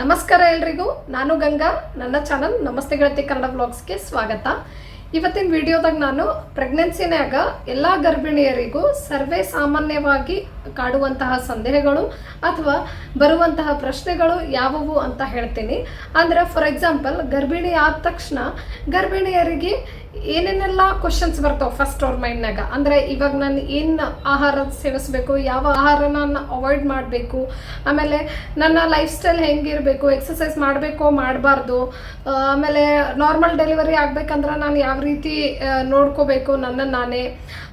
ನಮಸ್ಕಾರ ಎಲ್ರಿಗೂ. ನಾನು ಗಂಗಾ. ನನ್ನ ಚಾನಲ್ ನಮಸ್ತೆ ಗೆಳತಿ ಕನ್ನಡ ಬ್ಲಾಗ್ಸ್ಗೆ ಸ್ವಾಗತ. ಇವತ್ತಿನ ವಿಡಿಯೋದಾಗ ನಾನು ಪ್ರೆಗ್ನೆನ್ಸಿನಾಗ ಎಲ್ಲ ಗರ್ಭಿಣಿಯರಿಗೂ ಸರ್ವೇ ಸಾಮಾನ್ಯವಾಗಿ ಕಾಡುವಂತಹ ಸಂದೇಹಗಳು ಅಥವಾ ಬರುವಂತಹ ಪ್ರಶ್ನೆಗಳು ಯಾವುವು ಅಂತ ಹೇಳ್ತೀನಿ. ಅಂದರೆ ಫಾರ್ ಎಕ್ಸಾಂಪಲ್ ಗರ್ಭಿಣಿ ಆದ ತಕ್ಷಣ ಗರ್ಭಿಣಿಯರಿಗೆ ಏನೇನೆಲ್ಲ ಕ್ವಶನ್ಸ್ ಬರ್ತಾವೆ ಫಸ್ಟ್ ಅವ್ರ ಮೈಂಡ್ನಾಗ ಅಂದರೆ ಇವಾಗ ನಾನು ಏನು ಆಹಾರ ಸೇವಿಸಬೇಕು, ಯಾವ ಆಹಾರನ ಅವಾಯ್ಡ್ ಮಾಡಬೇಕು, ಆಮೇಲೆ ನನ್ನ ಲೈಫ್ ಸ್ಟೈಲ್ ಹೆಂಗಿರಬೇಕು ಎಕ್ಸಸೈಸ್ ಮಾಡಬೇಕು ಮಾಡಬಾರ್ದು ಆಮೇಲೆ ನಾರ್ಮಲ್ ಡೆಲಿವರಿ ಆಗಬೇಕಂದ್ರೆ ನಾನು ಯಾವ ರೀತಿ ನೋಡ್ಕೋಬೇಕು ನನ್ನ ನಾನೇ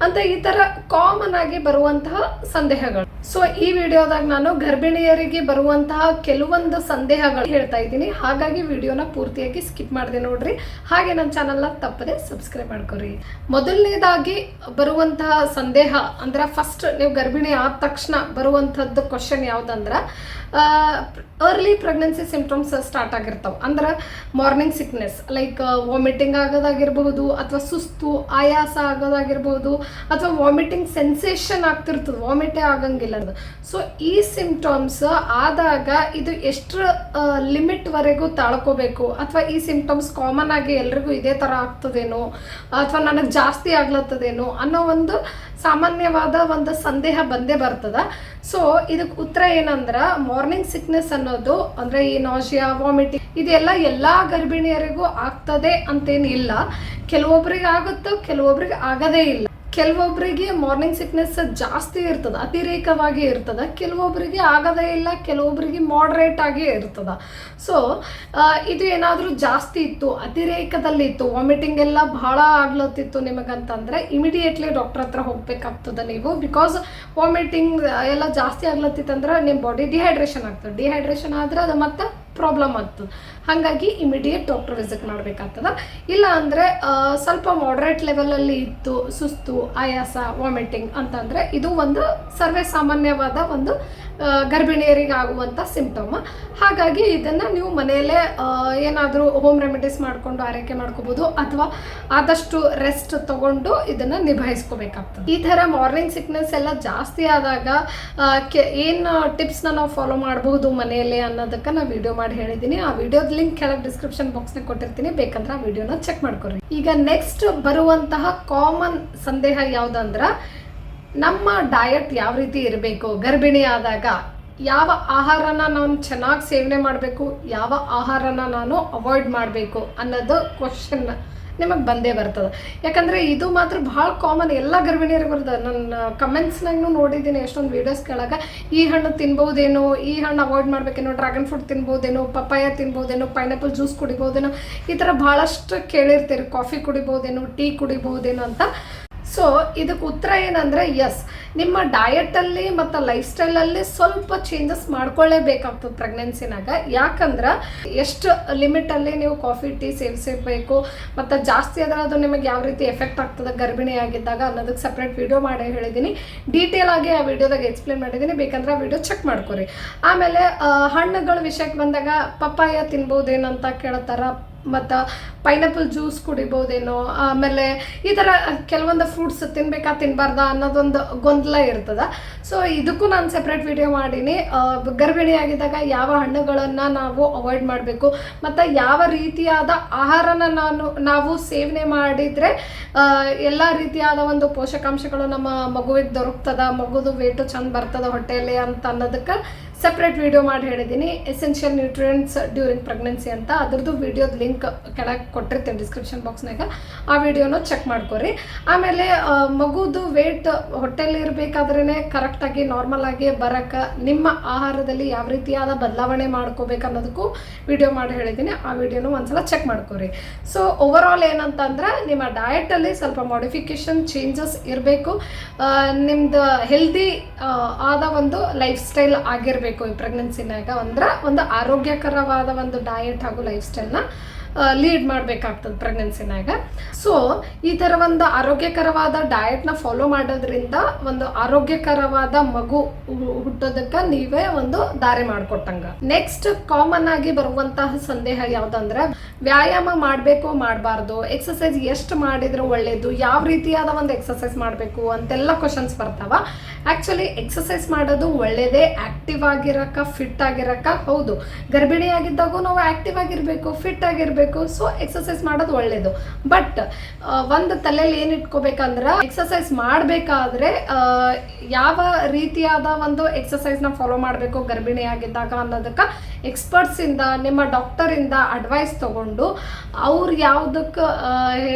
ಅಂತ ಈ ಥರ ಕಾಮನ್ ಆಗಿ ಬರುವಂತಹ ಸಂದೇಹಗಳು ಸೊ ಈ ವಿಡಿಯೋದಾಗ ನಾನು ಗರ್ಭಿಣಿಯರಿಗೆ ಬರುವಂತಹ ಕೆಲವೊಂದು ಸಂದೇಹಗಳು ಹೇಳ್ತಾ ಇದ್ದೀನಿ. ಹಾಗಾಗಿ ವಿಡಿಯೋನ ಪೂರ್ತಿಯಾಗಿ ಸ್ಕಿಪ್ ಮಾಡಿದೆ ನೋಡ್ರಿ. ಹಾಗೆ ನನ್ನ ಚಾನಲ್ನ ತಪ್ಪದೆ ಸಬ್ಸ್ಕ್ರೈಬ್ ಮಾಡ್ಕೊರಿ. ಮೊದಲನೇದಾಗಿ ಬರುವಂತಹ ಸಂದೇಹ ಅಂದ್ರೆ ಫಸ್ಟ್ ನೀವು ಗರ್ಭಿಣಿ ಆದ ತಕ್ಷಣ ಬರುವಂಥದ್ದು ಕ್ವಶನ್ ಯಾವುದಂದ್ರೆ ಅರ್ಲಿ ಪ್ರೆಗ್ನೆನ್ಸಿ ಸಿಂಪ್ಟಮ್ಸ್ ಸ್ಟಾರ್ಟ್ ಆಗಿರ್ತಾವೆ. ಅಂದ್ರೆ ಮಾರ್ನಿಂಗ್ ಸಿಕ್ನೆಸ್ ಲೈಕ್ ವಾಮಿಟಿಂಗ್ ಆಗೋದಾಗಿರ್ಬಹುದು ಅಥವಾ ಸುಸ್ತು, ಆಯಾಸ ಆಗೋದಾಗಿರ್ಬಹುದು ಅಥವಾ ವಾಮಿಟಿಂಗ್ ಸೆನ್ಸೇಷನ್ ಆಗ್ತಿರ್ತದೆ. ವಾಮಿಟೇ ಆಗಂಗಿಲ್ಲ. ಅದು ಸೊ ಈ ಸಿಂಪ್ಟಮ್ಸ್ ಆದಾಗ ಇದು ಎಷ್ಟರ ಲಿಮಿಟ್ವರೆಗೂ ತಾಳ್ಕೋಬೇಕು? ಅಥವಾ ಈ ಸಿಂಪ್ಟಮ್ಸ್ ಕಾಮನ್ ಆಗಿ ಎಲ್ರಿಗೂ ಇದೇ ತರ ಆಗ್ತದೇನೋ? ಅಥವಾ ನನಗೆ ಜಾಸ್ತಿ ಆಗ್ಲತ್ತದೇನೋ? ಅನ್ನೋ ಒಂದು ಸಾಮಾನ್ಯವಾದ ಒಂದು ಸಂದೇಹ ಬಂದೇ ಬರ್ತದ. ಸೊ ಇದಕ್ಕೆ ಉತ್ತರ ಏನಂದ್ರ ಮಾರ್ನಿಂಗ್ ಸಿಕ್ನೆಸ್ ಅನ್ನೋದು, ಅಂದ್ರೆ ಈ ನಾಶಿಯಾ ವಾಮಿಟಿಂಗ್ ಇದೆಲ್ಲ ಎಲ್ಲಾ ಗರ್ಭಿಣಿಯರಿಗೂ ಆಗ್ತದೆ ಅಂತೇನಿಲ್ಲ. ಕೆಲವೊಬ್ರಿಗೆ ಆಗುತ್ತೋ, ಕೆಲವೊಬ್ರಿಗೆ ಆಗದೇ ಇಲ್ಲ. ಕೆಲವೊಬ್ಬರಿಗೆ ಮಾರ್ನಿಂಗ್ ಸಿಕ್ನೆಸ್ ಜಾಸ್ತಿ ಇರ್ತದೆ, ಅತಿರೇಕವಾಗಿ ಇರ್ತದೆ ಕೆಲವೊಬ್ಬರಿಗೆ ಆಗದೇ ಇಲ್ಲ ಕೆಲವೊಬ್ಬರಿಗೆ ಮಾಡ್ರೇಟ್ ಆಗಿ ಇರ್ತದ. ಸೊ ಇದು ಏನಾದರೂ ಜಾಸ್ತಿ ಇತ್ತು ಅತಿರೇಕದಲ್ಲಿ ಇತ್ತು ವಾಮಿಟಿಂಗ್ ಎಲ್ಲ ಭಾಳ ಆಗ್ಲತ್ತಿತ್ತು ನಿಮಗಂತಂದ್ರೆ ಇಮಿಡಿಯೇಟ್ಲಿ ಡಾಕ್ಟರ್ ಹತ್ರ ಹೋಗ್ಬೇಕಾಗ್ತದೆ ನೀವು. ಬಿಕಾಸ್ ವಾಮಿಟಿಂಗ್ ಎಲ್ಲ ಜಾಸ್ತಿ ಆಗ್ಲತ್ತಿತ್ತಂದ್ರೆ ನಿಮ್ಮ ಬಾಡಿ ಡಿಹೈಡ್ರೇಷನ್ ಆಗ್ತದೆ. ಡಿಹೈಡ್ರೇಷನ್ ಆದ್ರೆ ಅದು ಮತ್ತೆ ಪ್ರಾಬ್ಲಮ್ ಆಗ್ತದೆ. ಹಾಗಾಗಿ ಇಮಿಡಿಯೇಟ್ ಡಾಕ್ಟರ್ ವಿಸಿಟ್ ಮಾಡಬೇಕಾಗ್ತದ. ಇಲ್ಲ ಅಂದರೆ ಸ್ವಲ್ಪ ಮಾಡ್ರೇಟ್ ಲೆವೆಲಲ್ಲಿ ಇತ್ತು ಸುಸ್ತು, ಆಯಾಸ ವಾಮಿಟಿಂಗ್ ಅಂತಂದರೆ ಇದು ಒಂದು ಸರ್ವೇ ಸಾಮಾನ್ಯವಾದ ಒಂದು ಗರ್ಭಿಣಿಯರಿಗೆ ಆಗುವಂಥ ಸಿಂಪ್ಟಮ್ ಹಾಗಾಗಿ ಇದನ್ನು ನೀವು ಮನೆಯಲ್ಲೇ ಏನಾದರೂ ಹೋಮ್ ರೆಮಿಡೀಸ್ ಮಾಡಿಕೊಂಡು ಆರೈಕೆ ಮಾಡ್ಕೋಬೋದು ಅಥವಾ ಆದಷ್ಟು ರೆಸ್ಟ್ ತಗೊಂಡು ಇದನ್ನು ನಿಭಾಯಿಸ್ಕೋಬೇಕಾಗ್ತದೆ. ಈ ಥರ ಮಾರ್ನಿಂಗ್ ಸಿಕ್ನೆಸ್ ಎಲ್ಲ ಜಾಸ್ತಿ ಆದಾಗ ಕೆ, ಏನು ಟಿಪ್ಸ್ನ ನಾವು ಫಾಲೋ ಮಾಡಬಹುದು ಮನೆಯಲ್ಲೇ ಅನ್ನೋದಕ್ಕೆ ನಾನು ವಿಡಿಯೋ ಮಾಡಿ ಹೇಳಿದ್ದೀನಿ ಆ ವಿಡಿಯೋದ ಲಿಂಕ್ ಕೆಳಗೆ ಡಿಸ್ಕ್ರಿಪ್ಷನ್ ಬಾಕ್ಸ್ನ ಕೊಟ್ಟಿರ್ತೀನಿ, ಬೇಕಂದ್ರೆ ಆ ವಿಡಿಯೋನ ಚೆಕ್ ಮಾಡ್ಕೊರಿ. ಈಗ ನೆಕ್ಸ್ಟ್ ಬರುವಂತಹ ಕಾಮನ್ ಸಂದೇಹ ಯಾವುದಂದ್ರೆ, ನಮ್ಮ ಡಯಟ್ ಯಾವ ರೀತಿ ಇರಬೇಕು, ಗರ್ಭಿಣಿ ಆದಾಗ ಯಾವ ಆಹಾರನ ನಾನು ಚೆನ್ನಾಗಿ ಸೇವನೆ ಮಾಡಬೇಕು, ಯಾವ ಆಹಾರನ ನಾನು ಅವಾಯ್ಡ್ ಮಾಡಬೇಕು ಅನ್ನೋದು ಕ್ವಶನ್ ನಿಮಗೆ ಬಂದೇ ಬರ್ತದೆ. ಯಾಕಂದರೆ ಇದು ಮಾತ್ರ ಭಾಳ ಕಾಮನ್ ಎಲ್ಲ ಗರ್ಭಿಣಿಯರಿಗೆ ಬರ್ತದೆ. ನನ್ನ ಕಮೆಂಟ್ಸ್ನಾಗೂ ನೋಡಿದ್ದೀನಿ ಎಷ್ಟೊಂದು ವೀಡಿಯೋಸ್ ಕೆಳಗೆ. ಈ ಹಣ್ಣು ತಿನ್ಬೋದೇನು ಈ ಹಣ್ಣು ಅವಾಯ್ಡ್ ಮಾಡಬೇಕೇನು ಡ್ರ್ಯಾಗನ್ ಫ್ರೂಟ್ ತಿನ್ಬೋದೇನೋ ಪಪ್ಪಾಯ ತಿನ್ಬೋದೇನೋ ಪೈನಾಪಲ್ ಜ್ಯೂಸ್ ಕುಡಿಬೋದೇನೋ ಈ ಥರ ಭಾಳಷ್ಟು ಕೇಳಿರ್ತೀರಿ. ಕಾಫಿ ಕುಡಿಬೋದೇನು ಟೀ ಕುಡಿಬೋದೇನೋ ಅಂತ. ಸೊ ಇದಕ್ಕೆ ಉತ್ತರ ಏನಂದರೆ ಎಸ್ ನಿಮ್ಮ ಡಯಟಲ್ಲಿ ಮತ್ತು ಲೈಫ್ ಸ್ಟೈಲಲ್ಲಿ ಸ್ವಲ್ಪ ಚೇಂಜಸ್ ಮಾಡ್ಕೊಳ್ಳೇಬೇಕಾಗ್ತದೆ ಪ್ರೆಗ್ನೆನ್ಸಿನಾಗ ಯಾಕಂದ್ರೆ ಎಷ್ಟು ಲಿಮಿಟಲ್ಲಿ ನೀವು ಕಾಫಿ ಟೀ ಸೇವಿಸಬೇಕು, ಮತ್ತು ಜಾಸ್ತಿ ಆದರೆ ಅದು ನಿಮಗೆ ಯಾವ ರೀತಿ ಎಫೆಕ್ಟ್ ಆಗ್ತದೆ, ಗರ್ಭಿಣಿ ಆಗಿದ್ದಾಗ ಅನ್ನೋದಕ್ಕೆ ಸಪ್ರೇಟ್ ವಿಡಿಯೋ ಮಾಡಿ ಹೇಳಿದ್ದೀನಿ ಡೀಟೇಲ್ ಆಗಿ ಆ ವಿಡಿಯೋದಾಗ ಎಕ್ಸ್ಪ್ಲೇನ್ ಮಾಡಿದ್ದೀನಿ ಬೇಕಂದ್ರೆ ಆ ವಿಡಿಯೋ ಚೆಕ್ ಮಾಡ್ಕೊರಿ. ಆಮೇಲೆ ಹಣ್ಣುಗಳ ವಿಷಯಕ್ಕೆ ಬಂದಾಗ ಪಪ್ಪಾಯ ತಿನ್ಬೋದೇನಂತ ಕೇಳ್ತಾರ ಮತ್ತು ಪೈನಾಪಲ್ ಜ್ಯೂಸ್ ಕುಡಿಬೋದೇನೋ ಆಮೇಲೆ ಈ ಥರ ಕೆಲವೊಂದು ಫ್ರೂಟ್ಸ್ ತಿನ್ಬೇಕಾ ತಿನ್ನಬಾರ್ದಾ ಅನ್ನೋದೊಂದು ಗೊಂದಲ ಇರ್ತದೆ. ಸೊ ಇದಕ್ಕೂ ನಾನು ಸೆಪ್ರೇಟ್ ವಿಡಿಯೋ ಮಾಡೀನಿ. ಆ, ಗರ್ಭಿಣಿ ಆಗಿದ್ದಾಗ ಯಾವ ಹಣ್ಣುಗಳನ್ನು ನಾವು ಅವಾಯ್ಡ್ ಮಾಡಬೇಕು ಮತ್ತು ಯಾವ ರೀತಿಯಾದ ಆಹಾರನ ನಾನು ನಾವು ಸೇವನೆ ಮಾಡಿದರೆ ಎಲ್ಲ ರೀತಿಯಾದ ಒಂದು ಪೋಷಕಾಂಶಗಳು ನಮ್ಮ ಮಗುವಿಗೆ ದೊರಕ್ತದ ಮಗುದು ವೇಟು ಚೆಂದ ಬರ್ತದೆ ಹೊಟ್ಟೆಯಲ್ಲಿ ಅಂತ ಅನ್ನೋದಕ್ಕೆ ಸಪ್ರೇಟ್ ವಿಡಿಯೋ ಮಾಡಿ ಹೇಳಿದ್ದೀನಿ ಎಸೆನ್ಷಿಯಲ್ ನ್ಯೂಟ್ರಿಯೆಂಟ್ಸ್ ಡ್ಯೂರಿಂಗ್ ಪ್ರೆಗ್ನೆನ್ಸಿ ಅಂತ. ಅದ್ರದ್ದು ವಿಡಿಯೋದ ಲಿಂಕ್ ಕೆಳಗೆ ಕೊಟ್ಟಿರ್ತೀನಿ ಡಿಸ್ಕ್ರಿಪ್ಷನ್ ಬಾಕ್ಸ್ನಾಗ ಆ ವಿಡಿಯೋನ ಚೆಕ್ ಮಾಡ್ಕೊರಿ. ಆಮೇಲೆ ಮಗುದು ವೇಟ್ ಹೊಟ್ಟೆಲಿ ಇರಬೇಕಾದ್ರೇ ಕರೆಕ್ಟಾಗಿ ನಾರ್ಮಲ್ ಆಗಿ ಬರಕ್ಕೆ ನಿಮ್ಮ ಆಹಾರದಲ್ಲಿ ಯಾವ ರೀತಿಯಾದ ಬದಲಾವಣೆ ಮಾಡ್ಕೋಬೇಕು ಅನ್ನೋದಕ್ಕೂ ವಿಡಿಯೋ ಮಾಡಿ ಹೇಳಿದ್ದೀನಿ. ಆ ವಿಡಿಯೋನು ಒಂದ್ಸಲ ಚೆಕ್ ಮಾಡ್ಕೊರಿ. ಸೊ ಓವರ್ ಆಲ್ ಏನಂತಂದ್ರೆ, ನಿಮ್ಮ ಡಯಟಲ್ಲಿ ಸ್ವಲ್ಪ ಮಾಡಿಫಿಕೇಶನ್ ಚೇಂಜಸ್ ಇರಬೇಕು. ನಿಮ್ದು ಹೆಲ್ದಿ ಆದ ಒಂದು ಲೈಫ್ ಸ್ಟೈಲ್ ಆಗಿರಬೇಕು ಈ ಪ್ರೆಗ್ನೆನ್ಸಿನಾಗ ಅಂದ್ರೆ ಒಂದು ಆರೋಗ್ಯಕರವಾದ ಒಂದು ಡಯಟ್ ಹಾಗೂ ಲೈಫ್ ಸ್ಟೈಲ್ನ ಲೀಡ್ ಮಾಡಬೇಕಾಗ್ತದೆ ಪ್ರೆಗ್ನೆನ್ಸಿನಾಗ ಸೊ ಈ ಥರ ಒಂದು ಆರೋಗ್ಯಕರವಾದ ಡಯಟ್ನ ಫಾಲೋ ಮಾಡೋದ್ರಿಂದ ಒಂದು ಆರೋಗ್ಯಕರವಾದ ಮಗು ಹುಟ್ಟೋದಕ್ಕೆ ನೀವೇ ಒಂದು ದಾರಿ ಮಾಡಿಕೊಟ್ಟಂಗ. ನೆಕ್ಸ್ಟ್ ಕಾಮನ್ ಆಗಿ ಬರುವಂತಹ ಸಂದೇಹ ಯಾವುದಂದ್ರೆ, ವ್ಯಾಯಾಮ ಮಾಡಬೇಕು ಮಾಡಬಾರ್ದು ಎಕ್ಸಸೈಸ್ ಎಷ್ಟು ಮಾಡಿದ್ರೆ ಒಳ್ಳೇದು, ಯಾವ ರೀತಿಯಾದ ಒಂದು ಎಕ್ಸಸೈಸ್ ಮಾಡಬೇಕು ಅಂತೆಲ್ಲ ಕ್ವಶನ್ಸ್ ಬರ್ತಾವ. ಆ್ಯಕ್ಚುಲಿ ಎಕ್ಸಸೈಸ್ ಮಾಡೋದು ಒಳ್ಳೆಯದೇ ಆ್ಯಕ್ಟಿವ್ ಆಗಿರಕ್ಕ ಫಿಟ್ ಆಗಿರಕ್ಕ, ಹೌದು. ಗರ್ಭಿಣಿಯಾಗಿದ್ದಾಗೂ ನಾವು ಆ್ಯಕ್ಟಿವ್ ಆಗಿರಬೇಕು ಫಿಟ್ ಆಗಿರಬೇಕು ಸೊ ಎಕ್ಸಸೈಸ್ ಮಾಡೋದು ಒಳ್ಳೇದು. ಬಟ್ ಒಂದು ತಲೆಯಲ್ಲಿ ಏನು ಇಟ್ಕೋಬೇಕಂದ್ರೆ ಎಕ್ಸಸೈಸ್ ಮಾಡಬೇಕಾದ್ರೆ ಯಾವ ರೀತಿಯಾದ ಒಂದು ಎಕ್ಸಸೈಸ್ನ ಫಾಲೋ ಮಾಡಬೇಕು ಗರ್ಭಿಣಿ ಆಗಿದ್ದಾಗ ಅನ್ನೋದಕ್ಕೆ ಎಕ್ಸ್ಪರ್ಟ್ಸಿಂದ ನಿಮ್ಮ ಡಾಕ್ಟರಿಂದ ಅಡ್ವೈಸ್ ತಗೊಂಡು, ಅವ್ರು ಯಾವುದಕ್ಕೆ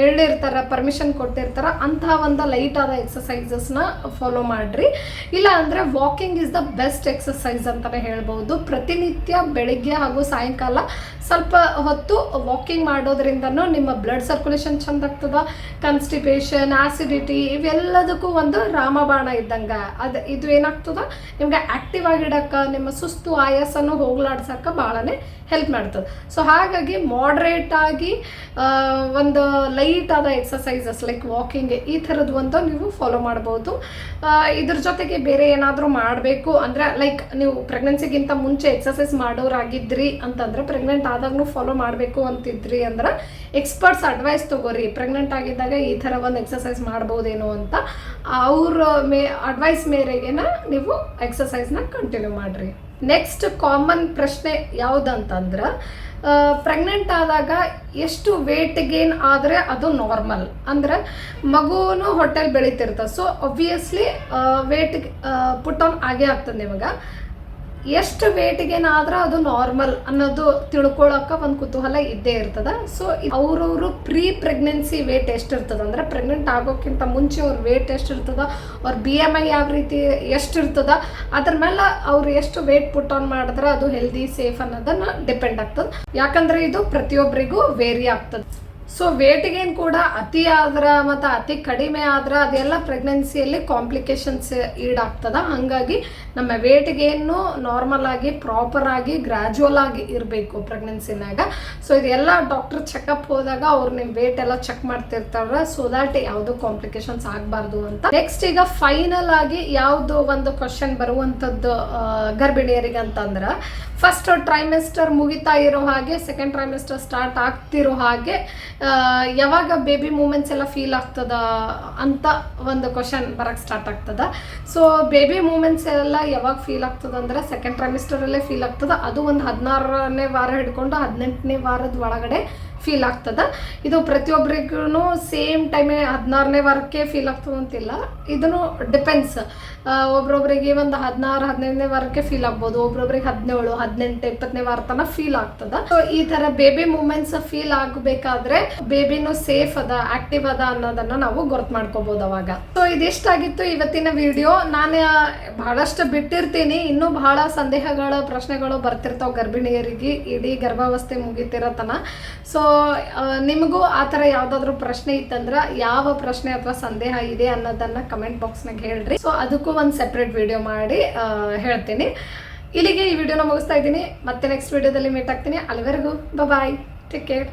ಹೇಳಿರ್ತಾರೆ ಪರ್ಮಿಷನ್ ಕೊಟ್ಟಿರ್ತಾರೆ, ಅಂತಹ ಒಂದು ಲೈಟ್ ಆದ ಎಕ್ಸಸೈಸಸ್ನ ಫಾಲೋ ಮಾಡ್ರಿ. ಇಲ್ಲ ಅಂದರೆ walking is the best exercise ಅಂತಲೇ ಹೇಳ್ಬೋದು ಪ್ರತಿನಿತ್ಯ ಬೆಳಿಗ್ಗೆ ಹಾಗೂ ಸಾಯಂಕಾಲ ಸ್ವಲ್ಪ ಹೊತ್ತು ವಾಕಿಂಗ್ ಮಾಡೋದ್ರಿಂದನೂ ನಿಮ್ಮ ಬ್ಲಡ್ ಸರ್ಕ್ಯುಲೇಷನ್ ಚಂದ ಆಗ್ತದ ಕನ್ಸ್ಟಿಪೇಷನ್ ಆಸಿಡಿಟಿ ಇವೆಲ್ಲದಕ್ಕೂ ಒಂದು ರಾಮಬಾಣ ಇದ್ದಂಗೆ. ಅದು ಇದು ಏನಾಗ್ತದ? ನಿಮ್ಗೆ ಆಕ್ಟಿವ್ ಆಗಿಡಕ್ಕೆ ನಿಮ್ಮ ಸುಸ್ತು ಆಯಾಸನೂ ಹೋಗ್ಲಾಡ್ಸಕ್ಕೆ ಭಾಳನೇ ಹೆಲ್ಪ್ ಮಾಡ್ತದೆ. ಸೊ ಹಾಗಾಗಿ ಮಾಡ್ರೇಟ್ ಆಗಿ ಒಂದು ಲೈಟ್ ಆದ ಎಕ್ಸಸೈಸಸ್ ಲೈಕ್ ವಾಕಿಂಗ್ ಈ ಥರದ್ದು ಒಂದು ನೀವು ಫಾಲೋ ಮಾಡ್ಬೋದು. ಇದ್ರ ಜೊತೆಗೆ ಬೇರೆ ಏನಾದರೂ ಮಾಡಬೇಕು ಅಂದರೆ ಲೈಕ್ ನೀವು ಪ್ರೆಗ್ನೆನ್ಸಿಗಿಂತ ಮುಂಚೆ ಎಕ್ಸಸೈಸ್ ಮಾಡೋರಾಗಿದ್ರಿ ಅಂತಂದ್ರೆ ಪ್ರೆಗ್ನೆಂಟ್ ಆದಾಗೂ ಫಾಲೋ ಮಾಡಬೇಕು ಅಂತಿದ್ರಿ ಅಂದ್ರೆ ಎಕ್ಸ್ಪರ್ಟ್ಸ್ ಅಡ್ವೈಸ್ ತಗೋರಿ. ಪ್ರೆಗ್ನೆಂಟ್ ಆಗಿದ್ದಾಗ ಈ ಥರ ಒಂದು ಎಕ್ಸಸೈಸ್ ಮಾಡ್ಬೋದೇನೋ ಅಂತ ಅವ್ರ ಮೇ ಅಡ್ವೈಸ್ ಮೇರೆಗೆನ ನೀವು ಎಕ್ಸಸೈಸ್ನ ಕಂಟಿನ್ಯೂ ಮಾಡಿರಿ. ನೆಕ್ಸ್ಟ್ ಕಾಮನ್ ಪ್ರಶ್ನೆ ಯಾವುದಂತಂದ್ರೆ ಪ್ರೆಗ್ನೆಂಟ್ ಆದಾಗ ಎಷ್ಟು ವೇಟ್ ಗೇನ್ ಆದರೆ ಅದು ನಾರ್ಮಲ್ ಅಂದ್ರೆ ಮಗುನು ಹೊಟ್ಟೆಲ್ ಬೆಳಿತಿರ್ತದೆ so obviously weight put on ಆಗೇ ಆಗ್ತದೆ ನಿಮಗೆ ಎಷ್ಟು ವೇಟಿಗೇನಾದ್ರೆ ಅದು ನಾರ್ಮಲ್ ಅನ್ನೋದು ತಿಳ್ಕೊಳಕ್ಕೆ ಒಂದು ಕುತೂಹಲ ಇದ್ದೇ ಇರ್ತದ. ಸೊ ಅವ್ರವರು ಪ್ರೀ ಪ್ರೆಗ್ನೆನ್ಸಿ ವೇಟ್ ಎಷ್ಟಿರ್ತದ ಅಂದ್ರೆ ಪ್ರೆಗ್ನೆಂಟ್ ಆಗೋಕ್ಕಿಂತ ಮುಂಚೆ ಅವ್ರ ವೇಟ್ ಎಷ್ಟಿರ್ತದ ಅವ್ರ ಬಿ ಎಂ ಐ ಯಾವ ರೀತಿ ಎಷ್ಟಿರ್ತದ ಅದ್ರ ಮೇಲೆ ಅವ್ರು ಎಷ್ಟು ವೇಟ್ ಪುಟ್ ಆನ್ ಮಾಡಿದ್ರೆ ಅದು ಹೆಲ್ದಿ ಸೇಫ್ ಅನ್ನೋದನ್ನ ಡಿಪೆಂಡ್ ಆಗ್ತದ. ಯಾಕಂದ್ರೆ ಇದು ಪ್ರತಿಯೊಬ್ಬರಿಗೂ ವೇರಿ ಆಗ್ತದೆ. ಸೊ ವೇಟಿಗೇನ್ ಕೂಡ ಅತಿ ಆದ್ರೆ ಮತ್ತು ಅತಿ ಕಡಿಮೆ ಆದ್ರೆ ಅದೆಲ್ಲ ಪ್ರೆಗ್ನೆನ್ಸಿಯಲ್ಲಿ ಕಾಂಪ್ಲಿಕೇಶನ್ಸ್ ಈಡಾಗ್ತದ ಹಾಗಾಗಿ ನಮ್ಮ ವೇಟಿಗೇನು ನಾರ್ಮಲ್ ಆಗಿ ಪ್ರಾಪರ್ ಆಗಿ ಗ್ರ್ಯಾಜುವಲ್ ಆಗಿ ಇರಬೇಕು ಪ್ರೆಗ್ನೆನ್ಸಿನಾಗ ಸೊ ಇದೆಲ್ಲ ಡಾಕ್ಟರ್ ಚೆಕಪ್ ಹೋದಾಗ ಅವ್ರು ನಿಮ್ಮ ವೇಟ್ ಎಲ್ಲ ಚೆಕ್ ಮಾಡ್ತಿರ್ತಾರ. ಸೊ ದ್ಯಾಟ್ ಯಾವುದು ಕಾಂಪ್ಲಿಕೇಶನ್ಸ್ ಆಗಬಾರ್ದು ಅಂತ. ನೆಕ್ಸ್ಟ್ ಈಗ ಫೈನಲ್ ಆಗಿ ಯಾವುದು ಒಂದು ಕ್ವಶನ್ ಬರುವಂಥದ್ದು ಗರ್ಭಿಣಿಯರಿಗೆ ಅಂತಂದ್ರೆ ಫಸ್ಟ್ ಟ್ರೈಮೆಸ್ಟರ್ ಮುಗಿತಾ ಇರೋ ಹಾಗೆ ಸೆಕೆಂಡ್ ಟ್ರೈಮೆಸ್ಟರ್ ಸ್ಟಾರ್ಟ್ ಆಗ್ತಿರೋ ಹಾಗೆ ಯಾವಾಗ ಬೇಬಿ ಮೂಮೆಂಟ್ಸ್ ಎಲ್ಲ ಫೀಲ್ ಆಗ್ತದ ಅಂತ ಒಂದು ಕ್ವಶನ್ ಬರಕ್ಕೆ ಸ್ಟಾರ್ಟ್ ಆಗ್ತದ. ಸೊ ಬೇಬಿ ಮೂಮೆಂಟ್ಸ್ ಎಲ್ಲ ಯಾವಾಗ ಫೀಲ್ ಆಗ್ತದ ಅಂದ್ರೆ ಸೆಕೆಂಡ್ ಟ್ರೈಮಿಸ್ಟರಲ್ಲೇ ಫೀಲ್ ಆಗ್ತದ. ಅದು ಒಂದು ಹದಿನಾರನೇ ವಾರ ಹಿಡ್ಕೊಂಡು ಹದಿನೆಂಟನೇ ವಾರದ ಒಳಗಡೆ ಫೀಲ್ ಆಗ್ತದ. ಇದು ಪ್ರತಿಯೊಬ್ಬರಿಗೂ ಸೇಮ್ ಟೈಮೇ ಹದಿನಾರನೇ ವಾರಕ್ಕೆ ಫೀಲ್ ಆಗ್ತದೆ ಅಂತಿಲ್ಲ. ಇದನ್ನು ಡಿಪೆಂಡ್ಸ್ ಒಬ್ರೊಬ್ರಿಗೆ ಒಂದು ಹದಿನಾರು, ಹದಿನೈದನೇ ವಾರಕ್ಕೆ ಫೀಲ್ ಆಗ್ಬೋದು. ಒಬ್ರೊಬ್ರಿಗೆ ಹದಿನೇಳು, ಹದಿನೆಂಟು, ಇಪ್ಪತ್ತನೇ ವಾರ ತನಕ ಫೀಲ್ ಆಗ್ತದ. ಸೊ ಈ ತರ ಬೇಬಿ ಮೂಮೆಂಟ್ಸ್ ಫೀಲ್ ಆಗಬೇಕಾದ್ರೆ ಬೇಬಿನೂ ಸೇಫ್ ಅದ ಆಕ್ಟಿವ್ ಅದ ಅನ್ನೋದನ್ನ ನಾವು ಗೊತ್ತು ಮಾಡ್ಕೋಬಹುದು ಅವಾಗ. ಸೊ ಇದಿಷ್ಟಾಗಿತ್ತು ಇವತ್ತಿನ ವಿಡಿಯೋ ನಾನು ಬಹಳಷ್ಟು ಬಿಟ್ಟಿರ್ತೀನಿ. ಇನ್ನೂ ಬಹಳ ಸಂದೇಹಗಳ, ಪ್ರಶ್ನೆಗಳು ಬರ್ತಿರ್ತಾವ ಗರ್ಭಿಣಿಯರಿಗೆ. ಇಡೀ ಗರ್ಭಾವಸ್ಥೆ ಮುಗಿತಿರತನ ಸೊ ನಿಮಗೂ ಆ ಥರ ಯಾವುದಾದ್ರೂ ಪ್ರಶ್ನೆ ಇತ್ತಂದ್ರೆ ಯಾವ ಪ್ರಶ್ನೆ ಅಥವಾ ಸಂದೇಹ ಇದೆ ಅನ್ನೋದನ್ನ ಕಮೆಂಟ್ ಬಾಕ್ಸ್ನಾಗ ಹೇಳ್ರಿ. ಸೊ ಅದಕ್ಕೂ ಒಂದು ಸೆಪ್ರೇಟ್ ವಿಡಿಯೋ ಮಾಡಿ ಹೇಳ್ತೀನಿ. ಇಲ್ಲಿಗೆ ಈ ವಿಡಿಯೋನ ಮುಗಿಸ್ತಾ ಇದ್ದೀನಿ. ಮತ್ತೆ ನೆಕ್ಸ್ಟ್ ವಿಡಿಯೋದಲ್ಲಿ ಮೀಟ್ ಆಗ್ತೀನಿ. ಅಲ್ಲಿವರೆಗೂ ಬಾಯ್ ಟೇಕ್ ಕೇರ್